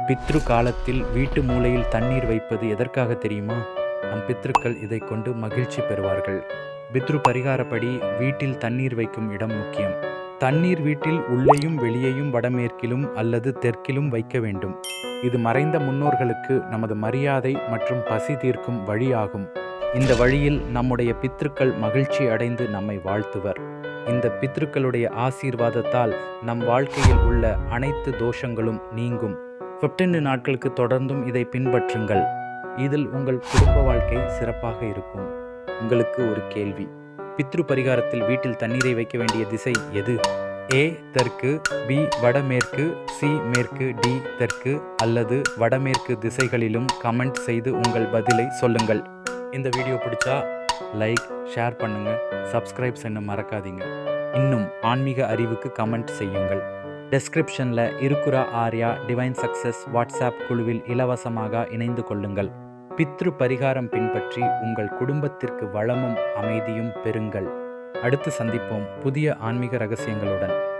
பித்ரு காலத்தில் வீட்டு மூலையில் தண்ணீர் வைப்பது எதற்காக தெரியுமா? நம் பித்ருக்கள் இதை கொண்டு மகிழ்ச்சி பெறுவார்கள். பித்ரு பரிகாரப்படி வீட்டில் தண்ணீர் வைக்கும் இடம் முக்கியம். தண்ணீர் வீட்டில் உள்ளேயும் வெளியேயும் வடமேற்கிலும் அல்லது தெற்கிலும் வைக்க வேண்டும். இது மறைந்த முன்னோர்களுக்கு நமது மரியாதை மற்றும் பசி தீர்க்கும் வழியாகும். இந்த வழியில் நம்முடைய பித்ருக்கள் மகிழ்ச்சி அடைந்து நம்மை வாழ்த்துவர். இந்த பித்ருக்களுடைய ஆசீர்வாதத்தால் நம் வாழ்க்கையில் உள்ள அனைத்து தோஷங்களும் நீங்கும். 15 நாட்களுக்கு தொடர்ந்தும் இதை பின்பற்றுங்கள். இதில் உங்கள் குடும்ப வாழ்க்கை சிறப்பாக இருக்கும். உங்களுக்கு ஒரு கேள்வி. பித்ரு பரிகாரத்தில் வீட்டில் தண்ணீரை வைக்க வேண்டிய திசை எது? ஏ தெற்கு பி வடமேற்கு சி மேற்கு டி தெற்கு அல்லது வடமேற்கு திசைகளிலும் கமெண்ட் செய்து உங்கள் பதிலை சொல்லுங்கள். இந்த வீடியோ பிடிச்சா லைக் ஷேர் பண்ணுங்கள் சப்ஸ்கிரைப் செய்ய மறக்காதீங்க. இன்னும் ஆன்மீக அறிவுக்கு கமெண்ட் செய்யுங்கள். டெஸ்கிரிப்ஷனில் இருக்குரா ஆர்யா டிவைன் சக்சஸ் வாட்ஸ்அப் குழுவில் இலவசமாக இணைந்து கொள்ளுங்கள். பித்ரு பரிகாரம் பின்பற்றி உங்கள் குடும்பத்திற்கு வளமும் அமைதியும் பெறுங்கள். அடுத்து சந்திப்போம் புதிய ஆன்மீக ரகசியங்களுடன்.